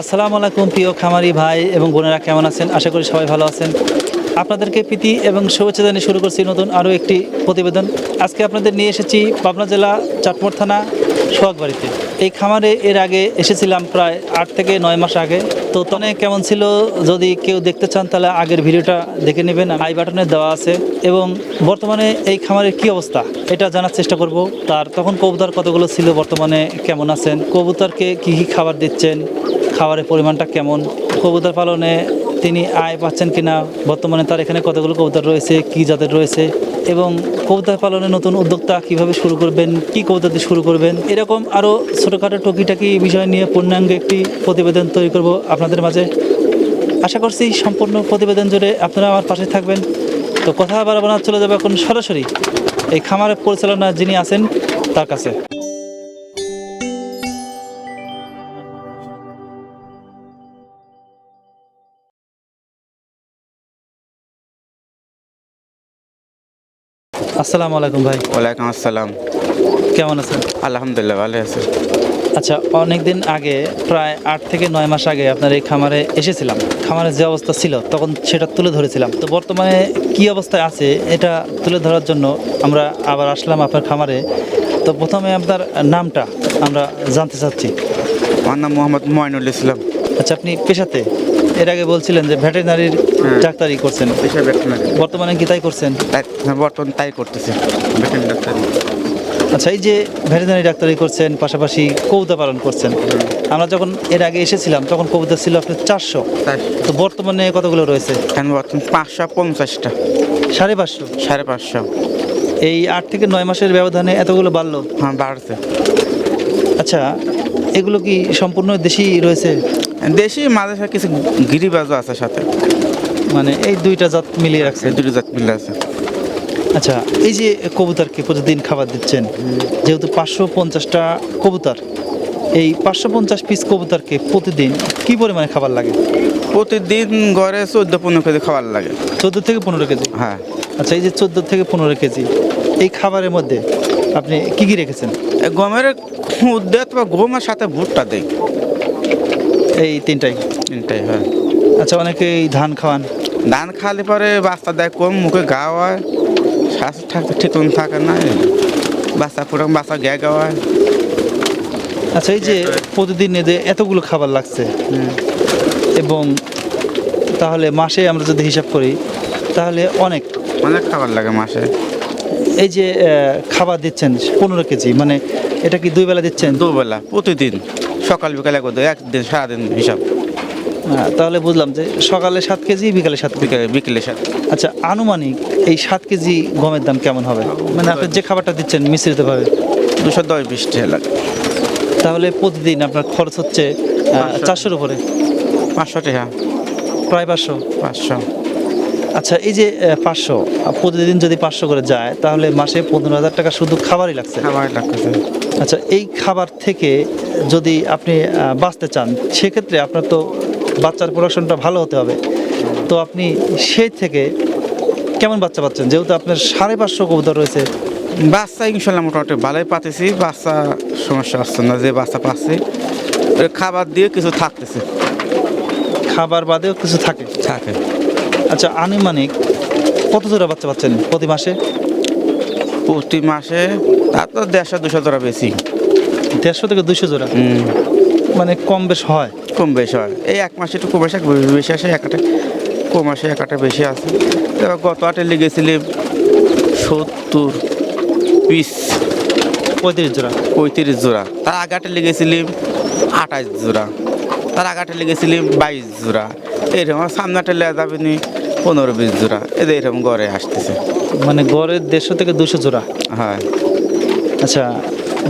আসসালামু আলাইকুম প্রিয় খামারি ভাই এবং বোনেরা, কেমন আছেন? আশা করি সবাই ভালো আছেন। আপনাদেরকে প্রীতি এবং শুভেচ্ছা জানিয়ে শুরু করছি নতুন আরও একটি প্রতিবেদন। আজকে আপনাদের নিয়ে এসেছি পাবনা জেলা চাটমোর থানা সোহাগবাড়িতে। এই খামারে এর আগে এসেছিলাম প্রায় আট থেকে নয় মাস আগে। তো তনে কেমন ছিল? যদি কেউ দেখতে চান, তাহলে আগের ভিডিওটা দেখে নেবেন। আই বাটনে দেওয়া আছে। এবং বর্তমানে এই খামারের কি অবস্থা, এটা জানার চেষ্টা করব। তার তখন কবুতর কতগুলো ছিল, বর্তমানে কেমন আছেন? কবুতরকে কী কী খাবার দিচ্ছেন? খাবারের পরিমাণটা কেমন? কবুতর পালনে তিনি আয় পাচ্ছেন কিনা? বর্তমানে তার এখানে কতগুলো কবুতর রয়েছে? কি জাতের রয়েছে? এবং কবুতর পালনে নতুন উদ্যোক্তা কীভাবে শুরু করবেন? কি কবুতর দিয়ে শুরু করবেন? এরকম আরও ছোটোখাটো টকিটাকি বিষয় নিয়ে পূর্ণাঙ্গ একটি প্রতিবেদন তৈরি করব আপনাদের মাঝে। আশা করছি সম্পূর্ণ প্রতিবেদন জুড়ে আপনারা আমার পাশে থাকবেন। তো কথা বাড়াবো না, চলে যাবে এখন সরাসরি এই খামারের পরিচালনা যিনি আছেন, তার কাছে। আসসালামু আলাইকুম ভাই। ওয়ালাইকুম আসসালাম। কেমন আছেন? আলহামদুলিল্লাহ ভালো আছে। আচ্ছা অনেক দিন আগে প্রায় আট থেকে নয় মাস আগে আপনার এই খামারে এসেছিলাম। খামারের যে অবস্থা ছিল তখন সেটা তুলে ধরেছিলাম। তো বর্তমানে কি অবস্থায় আছে এটা তুলে ধরার জন্য আমরা আবার আসলাম আপনার খামারে। তো প্রথমে আপনার নামটা আমরা জানতে চাচ্ছি। আমার নাম মোহাম্মদ ময়নুল ইসলাম। আচ্ছা আপনি পেশাতে? এর আগে বলছিলেন যে ভেটেরিনারির। ডাক্তারি করছেন? বর্তমানে কি তাই করছেন? তাই বর্তমান তাই করতেছে। ডাক্তার। আচ্ছা এই যে ভেটেরিনারি ডাক্তারি করছেন পাশাপাশি কবুতা পালন করছেন। আমরা যখন এর আগে এসেছিলাম তখন কবুতা ছিল আপনার চারশো। তো বর্তমানে কতগুলো রয়েছে? পাঁচশো পঞ্চাশটা। সাড়ে পাঁচশো? সাড়ে পাঁচশো। এই আট থেকে নয় মাসের ব্যবধানে এতগুলো বাড়লো? হ্যাঁ বাড়ছে। আচ্ছা এগুলো কি সম্পূর্ণ দেশি রয়েছে? দেশি মাঝে কিছু গিরিবাজও আছে সাথে। মানে এই দুইটা জাত মিলিয়ে রাখছে দুটো জাত মিলে আছে। আচ্ছা এই যে কবুতরকে প্রতিদিন খাবার দিচ্ছেন যেহেতু পাঁচশো পঞ্চাশটা কবুতর এই পাঁচশো পঞ্চাশ পিস কবুতরকে প্রতিদিন কি পরিমাণে খাবার লাগে? প্রতিদিন ঘরে চোদ্দ পনেরো কেজি খাবার লাগে। চোদ্দ থেকে পনেরো কেজি? হ্যাঁ। আচ্ছা এই যে চোদ্দ থেকে পনেরো কেজি এই খাবারের মধ্যে আপনি কি কি রেখেছেন? গমের উদ্দেত বা গমের সাথে ভুট্টা দেয় এই তিনটাই? তিনটাই হ্যাঁ। আচ্ছা অনেকে এই ধান খাওয়ান। ধান খালি পরে বাচ্চা দেয় কম মুখে গা হয়। শ্বাস থাকতে ঠিক থাকে না। বাচ্চা পুরো বাচ্চা গ্যা হয়। আচ্ছা এই যে প্রতিদিন এদের এতগুলো খাবার লাগছে এবং তাহলে মাসে আমরা যদি হিসাব করি তাহলে অনেক। অনেক খাবার লাগে মাসে। এই যে খাবার দিচ্ছেন পনেরো কেজি মানে এটা কি দুই বেলা দিচ্ছেন? দুবেলা প্রতিদিন। সকাল বিকালে একদিন সারাদিন হিসাব। হ্যাঁ, তাহলে বুঝলাম যে সকালে সাত কেজি বিকালে সাত কেজি? বিকেলে সাত আচ্ছা আনুমানিক এই সাত কেজি গমের দাম কেমন হবে? মানে আপনি যে খাবারটা দিচ্ছেন মিশ্রিতভাবে? দুশো দশ বিশ টাকা লাগে। তাহলে প্রতিদিন আপনার খরচ হচ্ছে চারশোর উপরে? পাঁচশো টাকা। প্রায় পাঁচশো? পাঁচশো। আচ্ছা এই যে পাঁচশো প্রতিদিন যদি পাঁচশো করে যায় তাহলে মাসে পনেরো হাজার টাকা শুধু খাবারই লাগছে? খাবার লাগতেছে। আচ্ছা এই খাবার থেকে যদি আপনি বাঁচতে চান সেক্ষেত্রে আপনার তো বাচ্চার প্রোডাকশনটা ভালো হতে হবে। তো আপনি সেই থেকে কেমন বাচ্চা পাচ্ছেন? যেহেতু আপনার সাড়ে পাঁচশো কবুতর রয়েছে। বাচ্চা ইনশাল্লাহ মোটামুটি ভালোই পাতেছি। বাচ্চা সমস্যা আসছে না যে বাচ্চা পাচ্ছি। খাবার দিয়ে কিছু থাকতেছে। খাবার বাদেও কিছু থাকে? থাকে। আচ্ছা আনুমানিক কত জোড়া বাচ্চা পাচ্ছেন প্রতি মাসে? প্রতি মাসে তার তো দেড়শো দুশো জোড়া বেশি। দেড়শো থেকে দুশো জোড়া? মানে কম বেশ হয়। কম বেশি হয়। এই এক মাসে একটু কম বেশি এক বেশি আসে একটা কম আসে একটা বেশি আসে। এবার গত আটে লেগেছিলাম সত্তর পিস পঁয়ত্রিশ জোড়া। পঁয়ত্রিশ জোড়া। তার আগাটে লেগেছিলাম আঠাশ জোড়া। তার আগাটে লেগেছিলাম বাইশ জোড়া। এইরকম আর সামনাটা লেগে যাবে নি পনেরো বিশ জোড়া। এদের এরকম গড়ে আসতেছে। মানে গড়ের দেড়শো থেকে দুশো জোড়া। হয়। আচ্ছা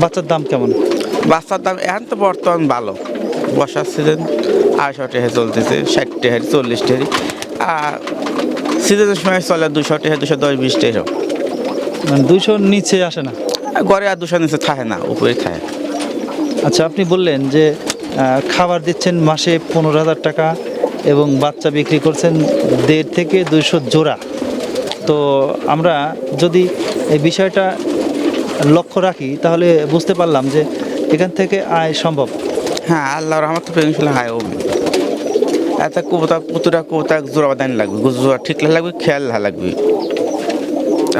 বাচ্চার দাম কেমন? বাচ্চার দাম এখন তো বর্তমান ভালো। বর্ষার সিজন আড়াইশো টাকা চলতেছে ষাট টাকা চল্লিশ টাকা আর সিজনের সময় চলে দুশো টাকা দুশো দশ বিশ টাকা মানে দুইশোর নিচে আসে না? ঘরে আর দুশো নিচে থাকে না উপরে থাকে। আচ্ছা আপনি বললেন যে খাবার দিচ্ছেন মাসে পনেরো হাজার টাকা এবং বাচ্চা বিক্রি করছেন দেড় থেকে দুইশো জোড়া। তো আমরা যদি এই বিষয়টা লক্ষ্য রাখি তাহলে বুঝতে পারলাম যে এখান থেকে আয় সম্ভব। হ্যাঁ আল্লাহ রহমত পেনশন হাই হবে এত কবুতা পুতুরা কবুতা জোড়া বাদানি লাগবে জোড়া ঠিক লাগবে খেয়াল লাগবে।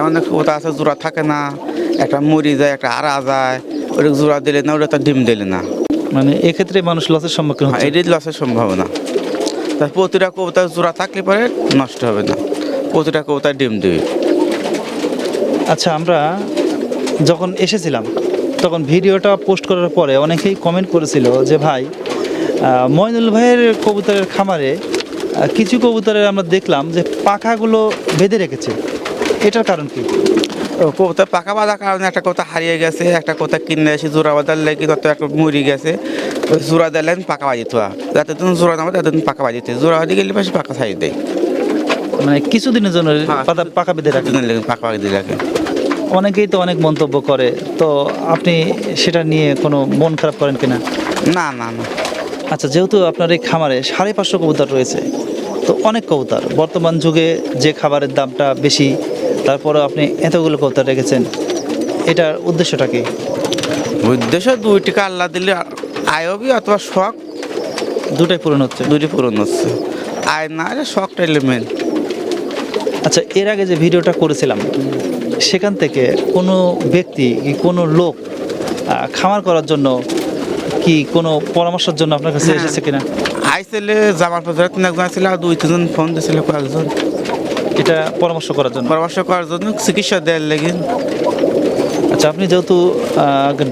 অনেক কবুতা আছে জোড়া থাকে না একটা মরি যায় একটা আড়া যায় ওটা জোড়া দিলে না ওটা তো ডিম দিলে না। মানে এক্ষেত্রে মানুষ লসের সম্মুখীন হ্যাঁ, হচ্ছে এটাই লসের সম্ভাবনা। তার প্রতিটা কবুতা জোড়া থাকলে পরে নষ্ট হবে না প্রতিটা কবুতা ডিম দেবে। আচ্ছা আমরা যখন এসেছিলাম তখন ভিডিওটা পোস্ট করার পরে অনেকেই কমেন্ট করেছিল যে ভাই ময়নুল ভাইয়ের কবুতরের খামারে কিছু কবুতরের আমরা দেখলাম যে পাখাগুলো বেঁধে রেখেছে। এটার কারণ কি? ও কবুতা পাকা বাঁধার কারণে একটা কবুতা হারিয়ে গেছে একটা কবুতা কিনে এসে জোড়া বাঁধার লেগে তত একটা মরি গেছে। জোড়া দিলেন পাকা বাজি থোয়া। যাতে তুমি জোড়া নামে তাদের পাকা বাজিতে জোড়া বাজি গেলে পাশে পাকা ছাড়ি দেয়। মানে কিছুদিনের জন্য পাতা পাকা বেঁধে রাখে। পাকা বাজি লাগে অনেকেই তো অনেক মন্তব্য করে তো আপনি সেটা নিয়ে কোনো মন খারাপ করেন কিনা? না না না। আচ্ছা যেহেতু আপনার এই খামারে সাড়ে পাঁচশো কবুতর রয়েছে তো অনেক কবুতর। বর্তমান যুগে যে খাবারের দামটা বেশি তারপরে আপনি এতগুলো কবুতর রেখেছেন এটার উদ্দেশ্যটা কি? উদ্দেশ্য দুই টাকা আল্লাহ দিলে আয় হবে অথবা শখ। দুটাই পূরণ হচ্ছে? দুটি পূরণ হচ্ছে। আয় না শখটা এলে মেন আচ্ছা এর আগে যে ভিডিওটা করেছিলাম সেখান থেকে কোনো ব্যক্তি কি কোনো লোক খামার করার জন্য কি কোনো পরামর্শের জন্য আপনার কাছে হ্যাঁ। এসেছে কিনা? আইসেলে জামার পাশে তিন একজন ছিল আর দুই তিনজন ফোন দিয়েছিল কয়েকজন। এটা পরামর্শ করার জন্য? পরামর্শ করার জন্য চিকিৎসা দেওয়ার লেগে। আচ্ছা আপনি যেহেতু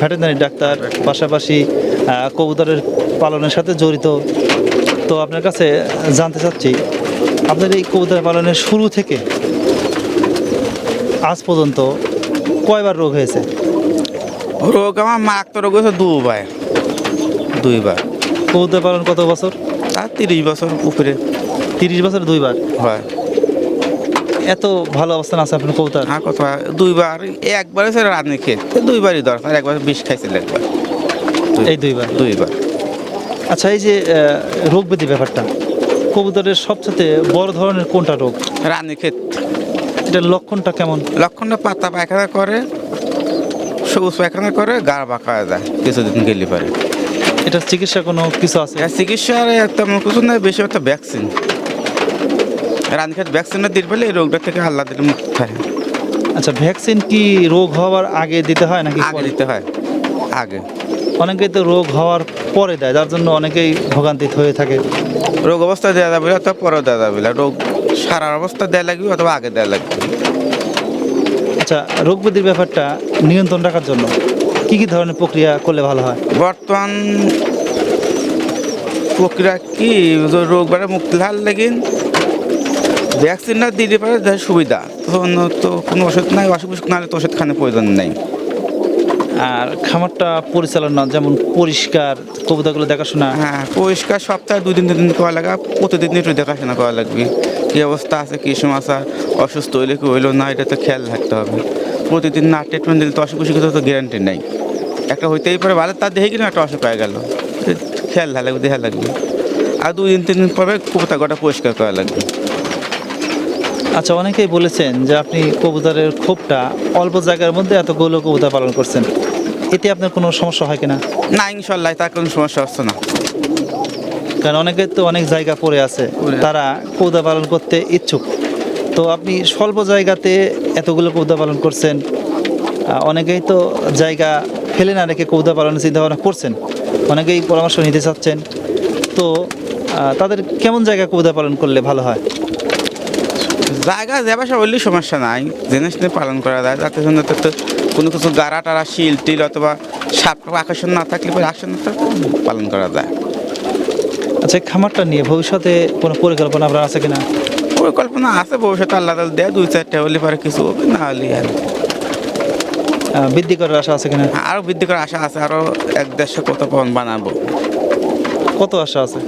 ভেটেরিনারি ডাক্তার পাশাপাশি কবুতরের পালনের সাথে জড়িত তো আপনার কাছে জানতে চাচ্ছি আপনার এই কবুতর পালনের শুরু থেকে আজ পর্যন্ত কয়বার রোগ হয়েছে? রোগ আমার মাক তো রোগ হয়েছে দুবার। দুইবার। কবুতর পালন কত বছর? তার তিরিশ বছর উপরে। তিরিশ বছর দুইবার? হয়। এত ভালো অবস্থান আছে আপনার কবুতর? আর কত দুইবার একবার হচ্ছে রান্নি খেয়ে দুইবারই দরকার একবার বিষ খাইছিল একবার। এই দুইবার? দুইবার। আচ্ছা এই যে রোগ ব্যাধি ব্যাপারটা কবুতরের সবচেয়ে বড় ধরনের কোনটা রোগ? রান্নি ক্ষেত এটার লক্ষণটা কেমন? লক্ষণটা পাতা পায়খানা করে সবুজ পায়খানা করে গা বাঁকা যায়। কিছুদিন গেলে পারে। এটার চিকিৎসা কোনো কিছু আছে? চিকিৎসার তেমন কিছু নয় বেশি একটা ভ্যাকসিন রান্নি ক্ষেত ভ্যাকসিনটা দিতে পারলে এই রোগটা থেকে আল্লাহ দিলে মুক্ত থাকে আচ্ছা ভ্যাকসিন কি রোগ হওয়ার আগে দিতে হয় নাকি আগে দিতে হয় আগে। অনেকেই তো রোগ হওয়ার পরে দেয় যার জন্য অনেকেই ভোগান্তিত হয়ে থাকে। রোগ অবস্থা দেওয়া যাবে না, অথবা পরেও দেওয়া যাবে। না। রোগ সারা অবস্থা দেওয়া লাগবে অথবা আগে দেওয়া লাগবে। আচ্ছা রোগ ব্যাধির ব্যাপারটা নিয়ন্ত্রণ রাখার জন্য কি কি ধরনের প্রক্রিয়া করলে ভালো হয়? বর্তমান প্রক্রিয়া কি? রোগ বাড়ে মুক্তি হার লাগিন ভ্যাকসিনটা দিতে পারে যা সুবিধা তখন তো কোনো ওষুধ নাই অসুখ বিসুখ না হলে তো ওষুধ খানে প্রয়োজন নেই। আর খামারটা পরিচালনা যেমন পরিষ্কার কবিতাগুলো দেখাশোনা। হ্যাঁ পরিষ্কার সপ্তাহে দুই দিন দুদিন করা লাগা প্রতিদিন একটু দেখাশোনা করা লাগবে। কী অবস্থা আছে কী সমাচার অসুস্থ হইলে কি হইল? না এটা তো খেয়াল রাখতে হবে। প্রতিদিন না ট্রিটমেন্ট দিলে তো অসুখ বিসুখ তো গ্যারান্টি নেই। একটা হইতেই পারে ভালো তার দেখে কিনা একটা অসুখ হয়ে গেল। খেয়াল লাগবে দেখা লাগবে। আর দুই দিন তিন দিন পরে কুকুরটা গোটা পরিষ্কার করা লাগবে। আচ্ছা অনেকেই বলেছেন যে আপনি কবুতরের খোপটা অল্প জায়গার মধ্যে এতগুলো কবুতর পালন করছেন। এতে আপনার কোনো সমস্যা হয় কিনা? না ইনশাল্লাহ তার কোনো সমস্যা হচ্ছে না। কারণ অনেকের তো অনেক জায়গা পড়ে আছে তারা কৌদা পালন করতে ইচ্ছুক। তো আপনি স্বল্প জায়গাতে এতগুলো কৌদা পালন করছেন অনেকেই তো জায়গা ফেলে না রেখে কৌদা পালনের চিন্তা ভাবনা করছেন অনেকেই পরামর্শ নিতে চাচ্ছেন। তো তাদের কেমন জায়গা কৌদা পালন করলে ভালো হয়? জায়গা যাবার সব হলেই সমস্যা নাই জেনে নিয়ে পালন করা যায় যাতে জন্য তো তো কোনো কিছু গাড়া টাড়া শিল টিল অথবা সাপ আকর্ষণ না থাকলে পরে আকর্ষণ পালন করা যায়। আচ্ছা খামারটা নিয়ে ভবিষ্যতে কোনো পরিকল্পনা আপনার আছে কিনা? পরিকল্পনা আছে ভবিষ্যতে আল্লাহ তালা দেয় দুই চারটে হলে পরে কিছু হবে না হলে আর বৃদ্ধি করার আশা আছে কিনা? আরও বৃদ্ধি করার আশা আছে আরও এক দেড়শো কত পবন বানাবো। কত আশা আছে?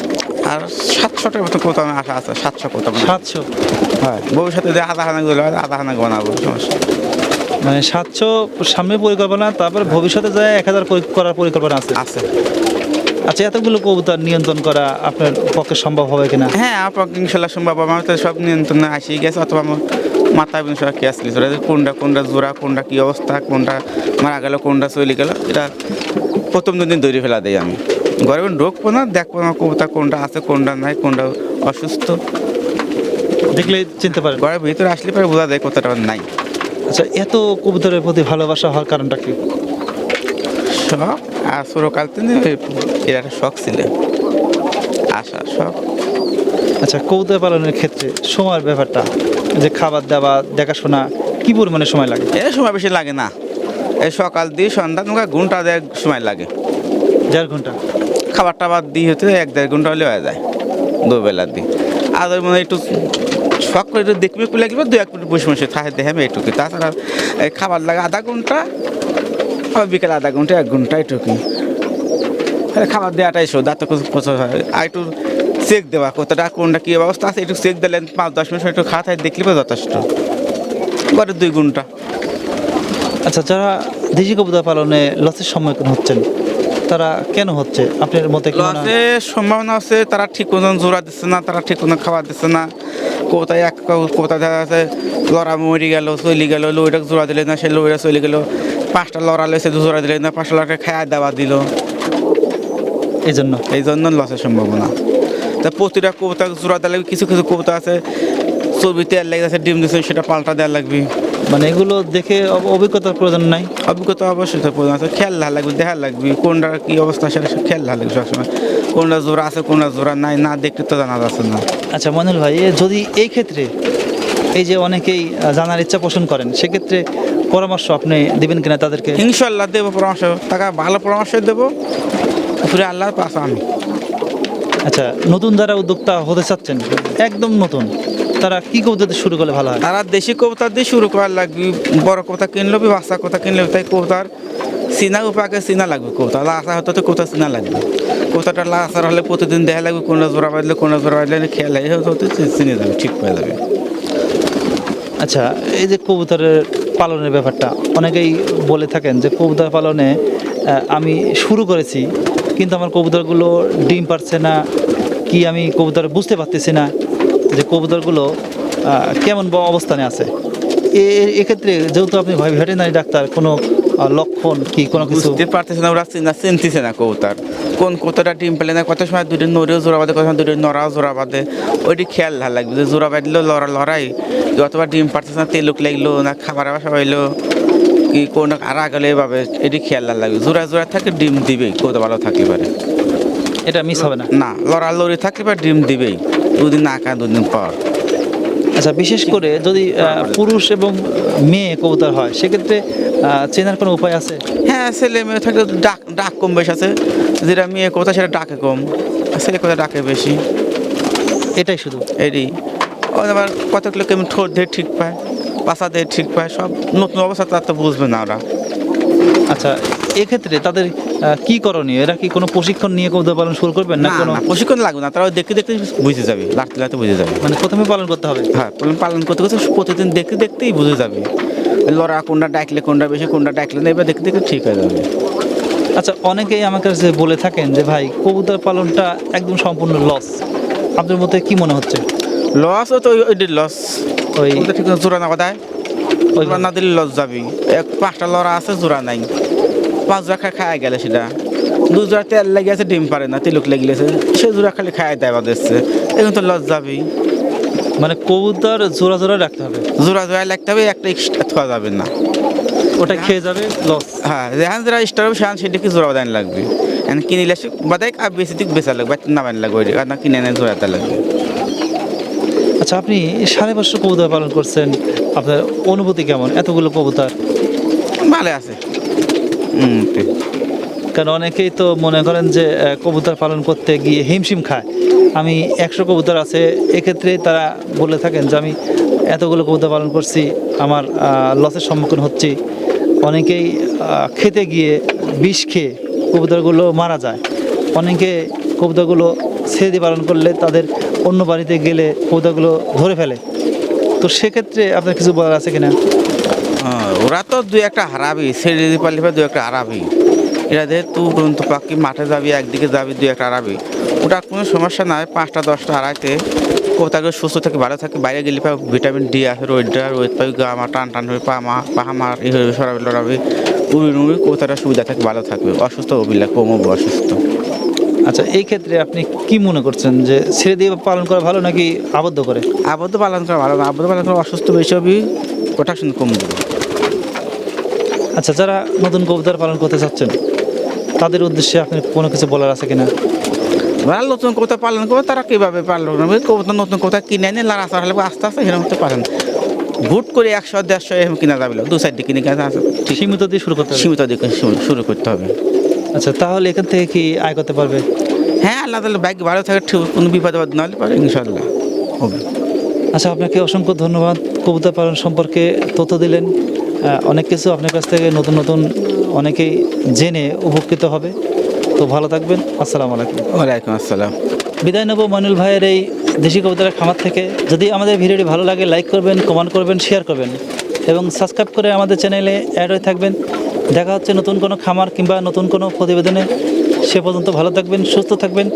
আর সাতশোটার মতো কত আমার আশা আছে সাতশো কত সাতশো? হয় ভবিষ্যতে যে আধা খানা গুলো আধা খানা বানাবো সমস্যা মানে সাতশো সামনে পরিকল্পনা তারপরে ভবিষ্যতে যায় এক হাজার করার পরিকল্পনা আছে। আছে। আচ্ছা এতগুলো কবুতর নিয়ন্ত্রণ করা আপনার পক্ষে সম্ভব হবে কিনা? হ্যাঁ আমার পক্ষে ইনশাল্লাহ সম্ভব আমার তো সব নিয়ন্ত্রণে আসি গেছে অথবা আমার মাথা মাথায় সব ক্যাশ লিস কোনটা কোনটা জোড়া কোনটা কী অবস্থা কোনটা মারা গেল কোনটা চলে গেল এটা প্রথম দুদিন দৌড়ে ফেলা দেয় আমি। গরমে ঢুকবো না দেখব না কবুতর কোনটা আছে কোনটা নাই কোনটা অসুস্থ। দেখলে চিনতে পারে ঘরের ভিতরে আসলে পরে বোঝা যায় কোথাটা নাই। আচ্ছা এত কবুতরের প্রতি ভালোবাসা হওয়ার কারণটা কি? শখ আর ছোটকাল থেকে এর একটা শখ ছিল। আশা শখ। আচ্ছা কবুতর পালনের ক্ষেত্রে সময়ের ব্যাপারটা যে খাবার দেওয়া দেখাশোনা কি পরিমাণে সময় লাগে? এর সময় বেশি লাগে না। এই সকাল দিয়ে সন্ধ্যা তোমাকে ঘণ্টা দেড় সময় লাগে। দেড় ঘণ্টা? খাবার টাবার দিয়ে হতে এক দেড় ঘণ্টা হলে হয়ে যায় দুবেলার দিই আর ওই মানে একটু শখ করে একটু দেখবে একটু লাগবে দু এক মিনিট বসে বসে থাকে দেখে আমি এইটুকু তাছাড়া এই খাবার লাগে আধা ঘণ্টা আবার বিকেল আধা ঘণ্টা এক ঘণ্টা আরে খাবার দেওয়াটাই শো দাঁত প্রচুর হয় আর একটু চেক দেওয়া কতটা কোনটা কী অবস্থা আছে একটু চেক দিলেন পাঁচ দশ মিনিট একটু খাওয়া থাকে দেখলে যথেষ্ট। ঘরে দুই ঘণ্টা। আচ্ছা যারা দেশি কবুতর পালনে লসের সম্মুখীন হচ্ছেন তারা কেন হচ্ছে? আপনার মতে লসের সম্ভাবনা আছে তারা ঠিক মতন জোড়া দিচ্ছে না তারা ঠিক মতন খাবার দিচ্ছে না। কোথায় এক কোথায় দেখা যাচ্ছে লড়া মরি গেল চলে গেল লইটা জোড়া দিলে না সে লইটা চলে গেল। পাঁচটা লড়া লেছে জোড়া দিলে না পাঁচটা লড়াকে খাওয়া দাওয়া দিল। এই জন্য এই জন্য লসের সম্ভাবনা। তা প্রতিটা কবিতা জোড়া দেওয়া লাগবে কিছু কিছু কবিতা আছে চর্বি তেল লেগে যাচ্ছে ডিম দিচ্ছে সেটা পাল্টা দেওয়া লাগবে। মানে এগুলো দেখে অভিজ্ঞতার প্রয়োজন নাই? অভিজ্ঞতা অবশ্যই তো প্রয়োজন আছে খেয়াল লাগবে দেখা লাগবে কোনটা কি অবস্থা সেটা খেয়াল লাগবে সবসময়। কোনটা জোড়া আছে কোনটা জোড়া নাই না দেখতে তো জানা যাচ্ছে না। আচ্ছা মনিল ভাই যদি এই ক্ষেত্রে এই যে অনেকেই জানার ইচ্ছা পোষণ করেন সেক্ষেত্রে পরামর্শ আপনি দিবেন কিনা তাদেরকে? ইনশাল্লাহ দেবো পরামর্শ। তাকে ভালো পরামর্শ দেবো। পুরো আল্লাহর পাশে আমি। আচ্ছা নতুন যারা উদ্যোক্তা হতে চাচ্ছেন একদম নতুন তারা কি কবুতর শুরু করলে ভালো হয়? তারা দেশি কবিতা দিয়ে শুরু করার লাগবে। বড় কবুতর কিনলে বি বাচ্চা কবুতর কিনলে তাই কবিতার চিনা উপাকে চিনা লাগবে কবুতর লাসা হতে তো কবুতর চিনা লাগবে। কবিতাটা লাসার হলে প্রতিদিন দেখা লাগবে কোনটা জোড়া বাজলে কোনটা জোড়া বাঁধলে খেয়াল হতে চিনে যাবে ঠিক হয়ে যাবে। আচ্ছা এই যে কবুতরের পালনের ব্যাপারটা। অনেকেই বলে থাকেন যে কবুতর পালনে আমি শুরু করেছি, কিন্তু আমার কবুতরগুলো ডিম পারছে না, কি আমি কবুতর বুঝতে পারতেছি না যে কবুতরগুলো কেমন অবস্থানে আছে। এক্ষেত্রে যেহেতু আপনি ভেটেরিনারি ডাক্তার, কোনো লক্ষণ কি কোনো কিছু? বুঝতে পারতেছে না ওরা চিনা চিনতেছে না কবুতর। কোন কতটা ডিম পেলে না কত সময় দুটো নড়েও জোড়া বাঁধে কত সময় দুটো নড়াও জোড়া বাঁধে। ওইটি খেয়াল ভালো লাগবে যে জোড়া বাঁধলেও লড়া লড়াই। অথবা ডিম পারতেছে না তেলুক লাগল না খাবার আবার হইল কি কোন আর আগলে এভাবে এটি খেয়াল ভালো লাগবে। জোড়া জোড়া থাকে ডিম দিবেই কত ভালো থাকলে পারে। এটা মিস হবে না। না লড়া লড়ি থাকলে ডিম দিবেই। দুদিন না খা দুদিন পর। আচ্ছা বিশেষ করে যদি পুরুষ এবং মেয়ে কবুতর হয় সেক্ষেত্রে চেনার কোনো উপায় আছে? হ্যাঁ ছেলে মেয়ে থাকলে ডাক ডাক কম বেশ আছে। যেটা মেয়ে কোথা সেটা ডাকে কম। ছেলে কোথা ডাকে বেশি। এটাই শুধু? এরই ও আবার কত কিলো কেমন ঠোঁট দিয়ে ঠিক পায় পাশা দিয়ে ঠিক পায় সব নতুন অবস্থা তার তো বুঝবে না ওরা। আচ্ছা এক্ষেত্রে তাদের কি করণীয়? এরা কি কোনো প্রশিক্ষণ নিয়ে কবুতর পালন শুরু করবেন না কোনো প্রশিক্ষণ লাগবে না। তারা দেখতে দেখতে বুঝে যাবে লাগতে লাগতে বুঝে যাবে। মানে প্রথমে পালন করতে হবে? হ্যাঁ পালন করতে করতে প্রতিদিন দেখতে দেখতেই বুঝে যাবে। লড়া কোনটা ডাকলে কোনটা বেশি কোনটা ডাকলে না এবার দেখতে দেখতে ঠিক হয়ে যাবে। আচ্ছা অনেকেই আমার কাছে বলে থাকেন যে ভাই কবুতর পালনটা একদম সম্পূর্ণ লস আপনার মতে কি মনে হচ্ছে? লসও তো ওই লস ওই ঠিক জোড়া না কোথায় ওই না দিলে লস যাবি এক পাঁচটা লড়া আছে জোড়া নাই। পাঁচ জোড়া খায় খায় গেলে সেটা। দু জোড়া তেল লেগে আছে ডিম পারে না তিলুক লেগে গেছে সে জোড়া খালি খায় দেয় দিচ্ছে এখন তো লস যাবি মানে কবুতর জোড়া জোড়া রাখতে হবে? জোড়া জোড়া লাগতে হবে একটা এক্সট্রা থাকা যাবে না। ওটা খেয়ে যাবে লস হ্যাঁ যেখান যারা স্টার হবে সেখান সেটা কি জোড়া বাদান লাগবে? এখন কিনিলে সে বাদাই আর বেশি দিক বেচা লাগবে না বান লাগবে ওই আর না কিনে এনে জোড়াতে লাগবে। আচ্ছা আপনি সাড়ে পাঁচশো কবুতর পালন করছেন আপনার অনুভূতি কেমন? এতগুলো কবুতর। ভালো আছে। কারণ অনেকেই তো মনে করেন যে কবুতর পালন করতে গিয়ে হিমশিম খায়। আমি একশো কবুতর আছে, এক্ষেত্রে তারা বলে থাকেন যে, আমি এতগুলো কবুতর পালন করছি, আমার লসের সম্মুখীন হচ্ছি। অনেকেই খেতে গিয়ে বিষ খেয়ে কবুতরগুলো মারা যায়। অনেকে কবুতরগুলো ছেড়ে দিয়ে পালন করলে তাদের অন্য বাড়িতে গেলে কবুতরগুলো ধরে ফেলে। তো সেক্ষেত্রে আপনার কিছু বলার আছে কিনা? ওরা তো দুই একটা হারাবি ছেড়ে দিতে পারলে পরে দুই একটা হারাবি। এরা দেখ তুই উড়ন্ত পাখি মাঠে যাবি একদিকে যাবি দুই একটা হারাবি। ওটা কোনো সমস্যা নাই পাঁচটা দশটা হারাইতে কোথাকে সুস্থ থাকে ভালো থাকে বাইরে গেলে পাই ভিটামিন ডি আছে রোদটা রোদ পাই গা আমার টান টান হয়ে পা মা পাহা মার এই হয়ে সরাবি লড়াবি। উড়ি নুড়ি কোথাটা সুবিধা থাকে ভালো থাকবে। অসুস্থ হবি কমবো অসুস্থ। আচ্ছা এই ক্ষেত্রে আপনি কি মনে করছেন যে ছেড়ে দিয়ে পালন করা ভালো নাকি আবদ্ধ করে? আবদ্ধ পালন করা ভালো না আবদ্ধ পালন করা অসুস্থ বেশি হবে প্রোটেকশন কম দেবে। আচ্ছা যারা নতুন কবুতর পালন করতে চাচ্ছেন তাদের উদ্দেশ্যে আপনি কোনো কিছু বলার আছে কিনা? যারা নতুন কবিতা পালন করবে তারা কীভাবে পালন করবে? কবুতর নতুন কবিতা কিনে এনে লাড়া চাড়া লাগবে আস্তে আস্তে সেরকম হতে পারেন ভুট করে একশো দেড়শো এরকম কিনা যাবে। দু সাইড দিয়ে কিনে কিনে সীমিত দিয়ে শুরু করতে হবে? সীমিত দিকে শুরু- করতে হবে। আচ্ছা তাহলে এখান থেকে কি আয় করতে পারবে? হ্যাঁ আল্লাহ তাহলে বাইক ভালো থাকে ঠিক কোনো বিপদ আপদ না হলে পারে ইনশাল্লাহ হবে আচ্ছা আপনাকে অসংখ্য ধন্যবাদ। কবুতর পালন সম্পর্কে তথ্য দিলেন। অনেক কিছু আপনার কাছ থেকে নতুন নতুন অনেকেই জেনে উপকৃত হবে। তো ভালো থাকবেন। আসসালামু আলাইকুম। ওয়ালাইকুম আসসালাম। বিদায় নেব মনুল ভাইয়ের এই দেশি কবিতার খামার থেকে। যদি আমাদের ভিডিওটি ভালো লাগে লাইক করবেন কমেন্ট করবেন শেয়ার করবেন। এবং সাবস্ক্রাইব করে আমাদের চ্যানেলে অ্যাড হয়ে থাকবেন। দেখা হচ্ছে নতুন কোনো খামার কিংবা নতুন কোনো প্রতিবেদনে। সে পর্যন্ত ভালো থাকবেন সুস্থ থাকবেন।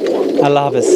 আল্লাহ হাফেজ।